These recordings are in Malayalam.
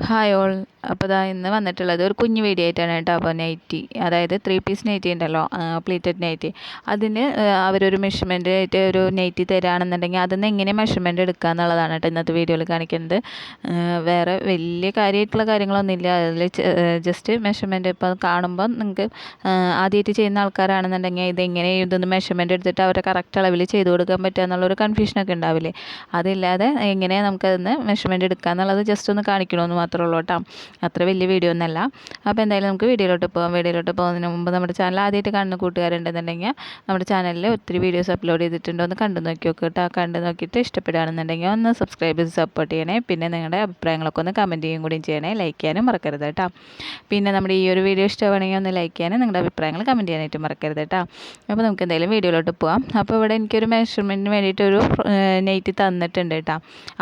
ഹായ് ഓൾ അപ്പോൾ ഇതാ ഇന്ന് വന്നിട്ടുള്ളത് ഒരു കുഞ്ഞു വീഡിയോ ആയിട്ടാണ് കേട്ടോ. അപ്പോൾ നൈറ്റി അതായത് ത്രീ പീസ് നൈറ്റി ഉണ്ടല്ലോ പ്ലീറ്റഡ് നൈറ്റി. അതിന് അവരൊരു മെഷർമെന്റ് ആയിട്ട് ഒരു നൈറ്റി തരാണെന്നുണ്ടെങ്കിൽ അതിൽ നിന്ന് എങ്ങനെ മെഷർമെന്റ് എടുക്കുക എന്നുള്ളതാണ് കേട്ടോ ഇന്നത്തെ വീഡിയോയിൽ കാണിക്കുന്നത്. വേറെ വലിയ കാര്യമായിട്ടുള്ള കാര്യങ്ങളൊന്നുമില്ല. അതിൽ ജസ്റ്റ് മെഷർമെന്റ് ഇപ്പോൾ കാണുമ്പോൾ നിങ്ങൾക്ക് ആദ്യമായിട്ട് ചെയ്യുന്ന ആൾക്കാരാണെന്നുണ്ടെങ്കിൽ ഇതെങ്ങനെ ഇതൊന്ന് മെഷർമെന്റ് എടുത്തിട്ട് അവരെ കറക്റ്റ് അളവിൽ ചെയ്ത് കൊടുക്കാൻ പറ്റുക എന്നുള്ളൊരു കൺഫ്യൂഷനൊക്കെ ഉണ്ടാവില്ലേ? അതില്ലാതെ എങ്ങനെ നമുക്കതിന് മെഷർമെന്റ് എടുക്കുക എന്നുള്ളത് ജസ്റ്റ് ഒന്ന് കാണിക്കണമെന്ന് മാത്രമേ ഉള്ളൂ കേട്ടോ. അത്ര വലിയ വീഡിയോ ഒന്നല്ല. അപ്പോൾ എന്തായാലും നമുക്ക് വീഡിയോയിലോട്ട് പോകാം വീഡിയോയിലോട്ട് പോകുന്നതിന് മുമ്പ് നമ്മുടെ ചാനൽ ആദ്യമായിട്ട് കാണുന്ന കൂട്ടുകാരുണ്ടെന്നുണ്ടെങ്കിൽ നമ്മുടെ ചാനലിൽ ഒത്തിരി വീഡിയോസ് അപ്ലോഡ് ചെയ്തിട്ടുണ്ട്. ഒന്ന് കണ്ടു നോക്കി നോക്കുക കേട്ടോ. കണ്ടു നോക്കിയിട്ട് ഇഷ്ടപ്പെടുകയാണെന്നുണ്ടെങ്കിൽ ഒന്ന് സബ്സ്ക്രൈബ് ചെയ്ത് സപ്പോർട്ട് ചെയ്യണേ. പിന്നെ നിങ്ങളുടെ അഭിപ്രായങ്ങളൊക്കെ ഒന്ന് കമന്റ് ചെയ്യുകയും കൂടി ചെയ്യണേ. ലൈക്ക് ചെയ്യാനും മറക്കരുത് കേട്ടോ. പിന്നെ നമ്മുടെ ഈ ഒരു വീഡിയോ ഇഷ്ടമാണെങ്കിൽ ഒന്ന് ലൈക്ക് ചെയ്യാനും നിങ്ങളുടെ അഭിപ്രായങ്ങൾ കമന്റ് ചെയ്യാനായിട്ട് മറക്കരുത് കേട്ടോ. അപ്പോൾ നമുക്ക് എന്തായാലും വീഡിയോയിലോട്ട് പോകാം അപ്പോൾ ഇവിടെ എനിക്കൊരു മെഷർമെന്റിന് വേണ്ടിയിട്ടൊരു നെയ്റ്റ് തന്നിട്ടുണ്ട് കേട്ടോ.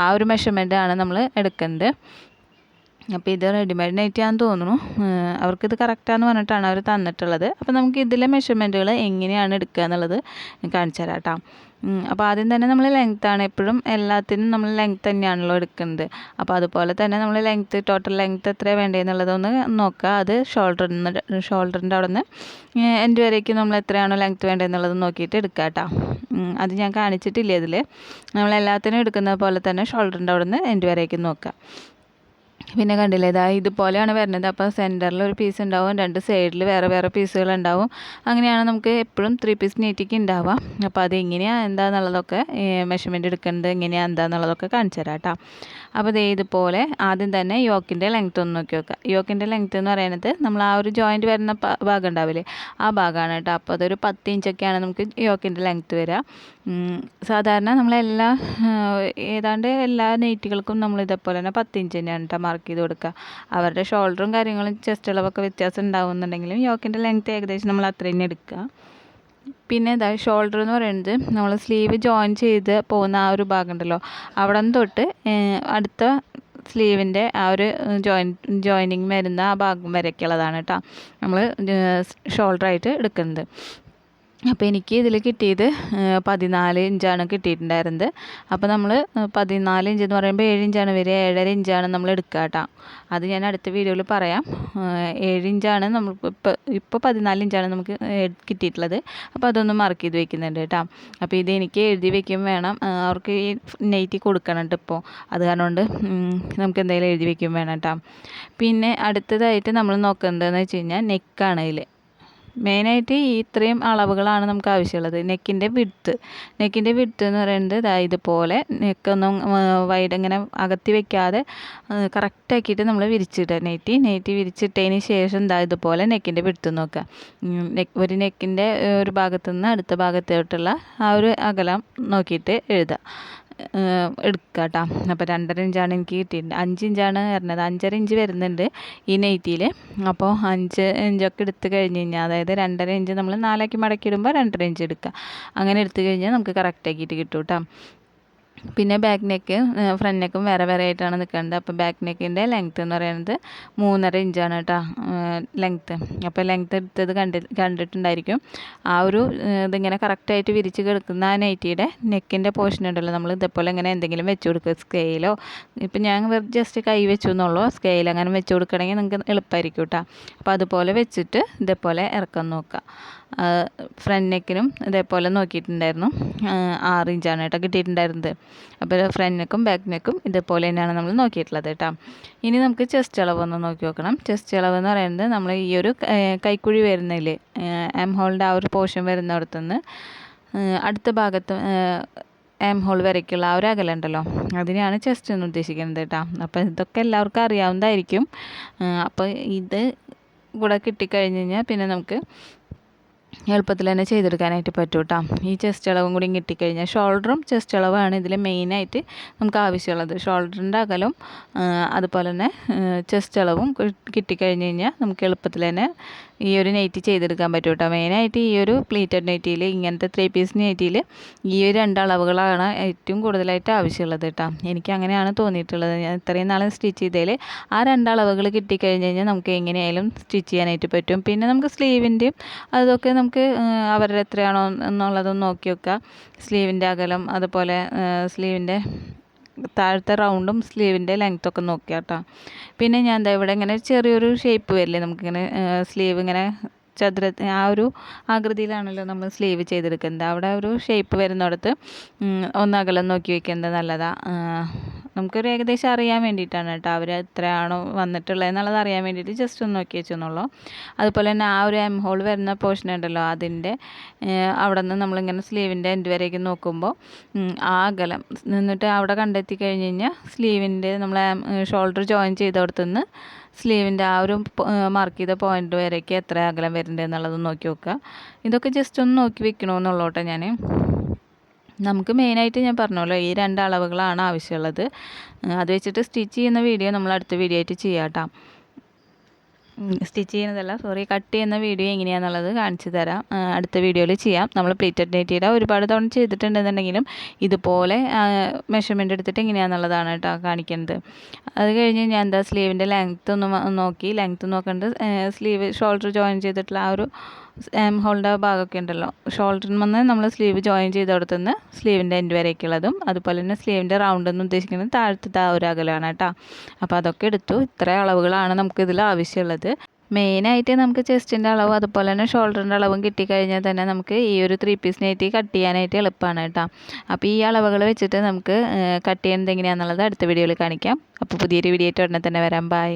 ആ ഒരു മെഷർമെന്റ് ആണ് നമ്മൾ എടുക്കുന്നത്. അപ്പോൾ ഇത് റെഡിമെയ്ഡ് നൈറ്റിയാന്ന് തോന്നുന്നു. അവർക്കിത് കറക്റ്റാന്ന് പറഞ്ഞിട്ടാണ് അവർ തന്നിട്ടുള്ളത്. അപ്പോൾ നമുക്ക് ഇതിലെ മെഷർമെന്റുകൾ എങ്ങനെയാണ് എടുക്കുക എന്നുള്ളത് കാണിച്ചു തരാം കേട്ടോ. അപ്പോൾ ആദ്യം തന്നെ നമ്മൾ ലെങ്ത്താണ് എപ്പോഴും എല്ലാത്തിനും നമ്മൾ ലെങ്ത് തന്നെയാണല്ലോ എടുക്കുന്നത്. അപ്പോൾ അതുപോലെ തന്നെ നമ്മൾ ലെങ്ത് ടോട്ടൽ ലെങ്ത്ത് എത്ര വേണ്ടതെന്നുള്ളതൊന്ന് നോക്കുക. അത് ഷോൾഡറിൽ ഷോൾഡറിന്റെ അവിടെ നിന്ന് എന്റെ വരേക്ക് നമ്മൾ എത്രയാണോ ലെങ്ത്ത് വേണ്ടതെന്നുള്ളത് നോക്കിയിട്ട് എടുക്കുക കേട്ടോ. അത് ഞാൻ കാണിച്ചിട്ടില്ല ഇതിൽ നമ്മൾ എല്ലാത്തിനും എടുക്കുന്ന പോലെ തന്നെ ഷോൾഡറിന്റെ അവിടെ നിന്ന് എന്റെ വരേക്ക് നോക്കുക. പിന്നെ കണ്ടില്ലേ ഇതാ ഇതുപോലെയാണ് വരുന്നത്. അപ്പോൾ സെന്ററിൽ ഒരു പീസ് ഉണ്ടാവും രണ്ട് സൈഡിൽ വേറെ വേറെ പീസുകൾ ഉണ്ടാവും. അങ്ങനെയാണ് നമുക്ക് എപ്പോഴും ത്രീ പീസ് നീറ്റിക്ക് ഉണ്ടാവുക. അപ്പോൾ അത് എങ്ങനെയാണ് എന്താണെന്നുള്ളതൊക്കെ മെഷർമെന്റ് എടുക്കേണ്ടത് എങ്ങനെയാണ് എന്താണെന്നുള്ളതൊക്കെ കാണിച്ചു തരാം കേട്ടോ. അപ്പോൾ ദേ ഇതുപോലെ ആദ്യം തന്നെ യോക്കിന്റെ ലെങ്ത്ത് ഒന്ന് നോക്കി വെക്കുക. യോക്കിന്റെ ലെങ്ത്ത് എന്ന് പറയുന്നത് നമ്മൾ ആ ഒരു ജോയിന്റ് വരുന്ന ഭാഗം ഉണ്ടാവില്ലേ ആ ഭാഗമാണ് കേട്ടോ. അപ്പോൾ അതൊരു പത്ത് ഇഞ്ചൊക്കെയാണ് നമുക്ക് യോക്കിന്റെ ലെങ്ത്ത് വരിക. സാധാരണ നമ്മളെല്ലാ ഏതാണ്ട് എല്ലാ നെയ്റ്റുകൾക്കും നമ്മൾ ഇതേപോലെ തന്നെ പത്ത് ഇഞ്ച് തന്നെയാണ് കേട്ടോ മാർക്ക് ചെയ്ത് കൊടുക്കുക. അവരുടെ ഷോൾഡറും കാര്യങ്ങളും ചെസ്റ്റ് അളവൊക്കെ വ്യത്യാസം ഉണ്ടാകുന്നുണ്ടെങ്കിലും യോക്കിന്റെ ലെങ്ത്ത് ഏകദേശം നമ്മൾ അത്ര തന്നെ എടുക്കുക. പിന്നെ ഇതാ ഷോൾഡർ എന്ന് പറയുന്നത് നമ്മൾ സ്ലീവ് ജോയിൻ ചെയ്ത് പോകുന്ന ആ ഒരു ഭാഗം ഉണ്ടല്ലോ അവിടെ നിന്ന് തൊട്ട് അടുത്ത സ്ലീവിന്റെ ആ ഒരു ജോയിൻ ജോയിനിങ് വരുന്ന ആ ഭാഗം വരയ്ക്കുള്ളതാണ് കേട്ടോ. നമ്മൾ ഷോൾഡർ ആയിട്ട് എടുക്കുന്നത്. അപ്പോൾ എനിക്ക് ഇതിൽ കിട്ടിയത് പതിനാല് ഇഞ്ചാണ് കിട്ടിയിട്ടുണ്ടായിരുന്നത്. അപ്പോൾ നമ്മൾ പതിനാല് ഇഞ്ച് എന്ന് പറയുമ്പോൾ ഏഴ് ഇഞ്ചാണ് വരിക. ഏഴര ഇഞ്ചാണ് നമ്മൾ എടുക്കുക കേട്ടോ. അത് ഞാൻ അടുത്ത വീഡിയോയിൽ പറയാം. ഏഴ് ഇഞ്ചാണ് നമ്മൾ ഇപ്പോൾ ഇപ്പോൾ പതിനാല് ഇഞ്ചാണ് നമുക്ക് കിട്ടിയിട്ടുള്ളത്. അപ്പോൾ അതൊന്ന് മാർക്ക് ചെയ്ത് വെക്കുന്നുണ്ട് കേട്ടോ. അപ്പോൾ ഇത് എനിക്ക് എഴുതി വെക്കും വേണം. അവർക്ക് ഈ നെയ്റ്റി കൊടുക്കണം ഇപ്പോൾ അത് കാരണം കൊണ്ട് നമുക്ക് എന്തായാലും എഴുതി വെക്കും വേണം കേട്ടോ. പിന്നെ അടുത്തതായിട്ട് നമ്മൾ നോക്കുന്നതെന്ന് വെച്ച് കഴിഞ്ഞാൽ നെക്കാണ് ഇതിൽ മെയിനായിട്ട് ഈ ഇത്രയും അളവുകളാണ് നമുക്ക് ആവശ്യമുള്ളത്. നെക്കിന്റെ വിഡ്ത്ത് നെക്കിന്റെ വിഡ്ത്ത് എന്ന് പറയുന്നത് ഇതാ ഇതുപോലെ നെക്കൊന്നും വൈഡ് ഇങ്ങനെ അകത്തി വെക്കാതെ കറക്റ്റാക്കിയിട്ട് നമ്മൾ വിരിച്ചിടുക. നെറ്റി നെറ്റി വിരിച്ചിട്ടതിന് ശേഷം ഇതാ ഇതുപോലെ നെക്കിന്റെ വിഡ്ത്ത് നോക്കുക. നെക്ക് ഒരു നെക്കിന്റെ ഒരു ഭാഗത്തു നിന്ന് അടുത്ത ഭാഗത്തോട്ടുള്ള ആ ഒരു അകലം നോക്കിയിട്ട് എഴുതുക. എടുക്കുക കേട്ടോ അപ്പോൾ രണ്ടര ഇഞ്ചാണ് എനിക്ക് കിട്ടിയിട്ടുണ്ട്. അഞ്ച് ഇഞ്ചാണ് വരുന്നത് അഞ്ചര ഇഞ്ച് വരുന്നുണ്ട് ഈ നെയ്റ്റിയിൽ അപ്പോൾ അഞ്ച് ഇഞ്ചൊക്കെ എടുത്ത് കഴിഞ്ഞ് കഴിഞ്ഞാൽ അതായത് രണ്ടര ഇഞ്ച് നമ്മൾ നാലാക്കി മടക്കി ഇടുമ്പോൾ രണ്ടര ഇഞ്ച് എടുക്കുക അങ്ങനെ എടുത്തു കഴിഞ്ഞാൽ നമുക്ക് കറക്റ്റാക്കിയിട്ട് കിട്ടും കേട്ടോ പിന്നെ ബാക്ക് നെക്ക് ഫ്രണ്ട് നെക്കും വേറെ വേറെ ആയിട്ടാണ് നിൽക്കുന്നത് അപ്പോൾ ബാക്ക് നെക്കിന്റെ ലെങ്ത്ത് എന്ന് പറയുന്നത് മൂന്നര ഇഞ്ചാണ് കേട്ടോ ലെങ്ത്ത് അപ്പോൾ ലെങ്ത്ത് എടുത്തത് കണ്ടി കണ്ടിട്ടുണ്ടായിരിക്കും. ആ ഒരു ഇതിങ്ങനെ കറക്റ്റായിട്ട് വിരിച്ച് കിടക്കുന്ന ആ നൈറ്റിയുടെ നെക്കിന്റെ പോർഷൻ ഉണ്ടല്ലോ. നമ്മൾ ഇതേപോലെ ഇങ്ങനെ എന്തെങ്കിലും വെച്ച് കൊടുക്കുക. സ്കെയിലോ ഇപ്പം ഞാൻ ജസ്റ്റ് കൈ വെച്ചു എന്നുള്ളൂ. സ്കെയിൽ അങ്ങനെ വെച്ച് കൊടുക്കണമെങ്കിൽ നിങ്ങൾക്ക് എളുപ്പമായിരിക്കും കേട്ടോ അപ്പോൾ അതുപോലെ വെച്ചിട്ട് ഇതേപോലെ ഇറക്കം നോക്കുക. ഫ്രണ്ട് നെക്കിനും ഇതേപോലെ നോക്കിയിട്ടുണ്ടായിരുന്നു. ആറ് ഇഞ്ചാണ് കേട്ടോ കിട്ടിയിട്ടുണ്ടായിരുന്നത്. അപ്പോൾ ഫ്രണ്ട് നെക്കും ബാക്ക് നെക്കും ഇതേപോലെ തന്നെയാണ് നമ്മൾ നോക്കിയിട്ടുള്ളത് കേട്ടോ. ഇനി നമുക്ക് ചെസ്റ്റ് അളവ് ഒന്ന് നോക്കി നോക്കണം. ചെസ്റ്റ് അളവ് എന്ന് പറയുന്നത് നമ്മൾ ഈ ഒരു കൈക്കുഴി വരുന്നതിൽ എം ഹോളിന്റെ ആ ഒരു പോർഷൻ വരുന്നിടത്തുനിന്ന് അടുത്ത ഭാഗത്ത് എം ഹോൾ വരയ്ക്കുള്ള ആ ഒരു അകലുണ്ടല്ലോ അതിനെയാണ് ചെസ്റ്റ് എന്ന് ഉദ്ദേശിക്കുന്നത് കേട്ടോ. അപ്പോൾ ഇതൊക്കെ എല്ലാവർക്കും അറിയാവുന്നതായിരിക്കും. അപ്പോൾ ഇത് കൂടെ കിട്ടിക്കഴിഞ്ഞ് കഴിഞ്ഞാൽ പിന്നെ നമുക്ക് എളുപ്പത്തിൽ തന്നെ ചെയ്തെടുക്കാനായിട്ട് പറ്റും കേട്ടോ ഈ ചെസ്റ്റ് അളവും കൂടി കിട്ടിക്കഴിഞ്ഞാൽ ഷോൾഡറും ചെസ്റ്റ് അളവാണ് ഇതിൽ മെയിനായിട്ട് നമുക്ക് ആവശ്യമുള്ളത്. ഷോൾഡറിന്റെ അകലും അതുപോലെ തന്നെ ചെസ്റ്റ് അളവും കിട്ടിക്കഴിഞ്ഞ് കഴിഞ്ഞാൽ നമുക്ക് എളുപ്പത്തിൽ തന്നെ ഈ ഒരു നൈറ്റി ചെയ്തെടുക്കാൻ പറ്റും കേട്ടോ മെയിനായിട്ട് ഈ ഒരു പ്ലീറ്റഡ് നൈറ്റിയിൽ ഇങ്ങനത്തെ ത്രീ പീസ് നൈറ്റിയിൽ ഈ ഒരു രണ്ട് അളവുകളാണ് ഏറ്റവും കൂടുതലായിട്ട് ആവശ്യമുള്ളത് കേട്ടോ. എനിക്ക് അങ്ങനെയാണ് തോന്നിയിട്ടുള്ളത്. ഞാൻ ഇത്രയും നാളെ സ്റ്റിച്ച് ചെയ്തതിൽ ആ രണ്ട് അളവുകൾ കിട്ടിക്കഴിഞ്ഞ് കഴിഞ്ഞാൽ നമുക്ക് എങ്ങനെയായാലും സ്റ്റിച്ച് ചെയ്യാനായിട്ട് പറ്റും. പിന്നെ നമുക്ക് സ്ലീവിന്റെയും അതൊക്കെ നമുക്ക് അവരുടെ എത്രയാണോ എന്നുള്ളതും നോക്കി വെക്കുക സ്ലീവിന്റെ അകലം അതുപോലെ സ്ലീവിന്റെ താഴത്തെ റൗണ്ടും സ്ലീവിന്റെ ലെങ്ത്തൊക്കെ നോക്കുക കേട്ടോ പിന്നെ ഞാൻ എന്താ ഇവിടെ ഇങ്ങനെ ചെറിയൊരു ഷേപ്പ് വരില്ലേ നമുക്കിങ്ങനെ സ്ലീവ് ഇങ്ങനെ ചതുര ആ ഒരു ആകൃതിയിലാണല്ലോ നമ്മൾ സ്ലീവ് ചെയ്തെടുക്കുന്നത്. അവിടെ ഒരു ഷേപ്പ് വരുന്നിടത്ത് ഒന്ന് അകലം നോക്കി വയ്ക്കുന്നത് നല്ലതാണ് നമുക്കൊരു ഏകദേശം അറിയാൻ വേണ്ടിയിട്ടാണ് കേട്ടോ അവർ എത്രയാണോ വന്നിട്ടുള്ളത് എന്നുള്ളത് അറിയാൻ വേണ്ടിയിട്ട് ജസ്റ്റ് ഒന്ന് നോക്കി വെച്ചെന്നുള്ളൂ. അതുപോലെ തന്നെ ആ ഒരു എം ഹോൾ വരുന്ന പോർഷൻ ഉണ്ടല്ലോ അതിന്റെ അവിടെ നിന്ന് നമ്മളിങ്ങനെ സ്ലീവിന്റെ എൻഡ് വരേക്ക് നോക്കുമ്പോൾ ആ അകലം നിന്നിട്ട് അവിടെ കണ്ടെത്തി കഴിഞ്ഞ് കഴിഞ്ഞാൽ സ്ലീവിന്റെ നമ്മൾ ഷോൾഡർ ജോയിൻ ചെയ്തോടത്തുനിന്ന് സ്ലീവിന്റെ ആ ഒരു മാർക്ക് ചെയ്ത പോയിന്റ് വരേക്ക് എത്ര അകലം വരുന്നുണ്ട് എന്നുള്ളത് നോക്കി നോക്കുക ഇതൊക്കെ ജസ്റ്റ് ഒന്ന് നോക്കി വെക്കണമെന്നുള്ളൂ കേട്ടോ ഞാൻ നമുക്ക് മെയിനായിട്ട് ഞാൻ പറഞ്ഞല്ലോ ഈ രണ്ട് അളവുകളാണ് ആവശ്യമുള്ളത്. അത് വെച്ചിട്ട് സ്റ്റിച്ച് ചെയ്യുന്ന വീഡിയോ നമ്മൾ അടുത്ത വീഡിയോ ആയിട്ട് ചെയ്യാം കേട്ടോ. സ്റ്റിച്ച് ചെയ്യുന്നതല്ല സോറി കട്ട് ചെയ്യുന്ന വീഡിയോ എങ്ങനെയാണെന്നുള്ളത് കാണിച്ചു തരാം. അടുത്ത വീഡിയോയിൽ ചെയ്യാം. നമ്മൾ പ്ലേറ്റഡ് നെറ്റിയുടെ ഒരുപാട് തവണ ചെയ്തിട്ടുണ്ടെന്നുണ്ടെങ്കിലും ഇതുപോലെ മെഷർമെന്റ് എടുത്തിട്ട് എങ്ങനെയാണെന്നുള്ളതാണ് കേട്ടോ കാണിക്കേണ്ടത് അത് കഴിഞ്ഞ് ഞാൻ എന്താ സ്ലീവിന്റെ ലെങ്ത്ത് ഒന്ന് നോക്കി. ലെങ്ത്ത് നോക്കേണ്ടത് സ്ലീവ് ഷോൾഡർ ജോയിൻ ചെയ്തിട്ടുള്ള ആ ഒരു എം ഹോളിന്റെ ഭാഗമൊക്കെ ഉണ്ടല്ലോ. ഷോൾഡറിൽ നിന്ന് നമ്മൾ സ്ലീവ് ജോയിൻ ചെയ്ത് കൊടുത്തുനിന്ന് സ്ലീവിന്റെ എൻഡ് വരേക്കുള്ളതും അതുപോലെ തന്നെ സ്ലീവിന്റെ റൗണ്ട് എന്ന് ഉദ്ദേശിക്കുന്നത് താഴത്തെ ഒരു അകലമാണ് കേട്ടോ. അപ്പോൾ അതൊക്കെ എടുത്തു. ഇത്ര അളവുകളാണ് നമുക്ക് നമുക്കിതിൽ ആവശ്യമുള്ളത്. മെയിനായിട്ട് നമുക്ക് ചെസ്റ്റിന്റെ അളവ് അതുപോലെ തന്നെ ഷോൾഡറിന്റെ അളവും കിട്ടിക്കഴിഞ്ഞാൽ തന്നെ നമുക്ക് ഈ ഒരു ത്രീ പീസ് നെറ്റി കട്ട് ചെയ്യാനായിട്ട് എളുപ്പമാണ് കേട്ടോ. അപ്പോൾ ഈ അളവുകൾ വെച്ചിട്ട് നമുക്ക് കട്ട് ചെയ്യുന്നത് എങ്ങനെയാണെന്നുള്ളത് അടുത്ത വീഡിയോയിൽ കാണിക്കാം. അപ്പോൾ പുതിയൊരു വീഡിയോ ആയിട്ട് ഉടനെ തന്നെ വരാം. ബൈ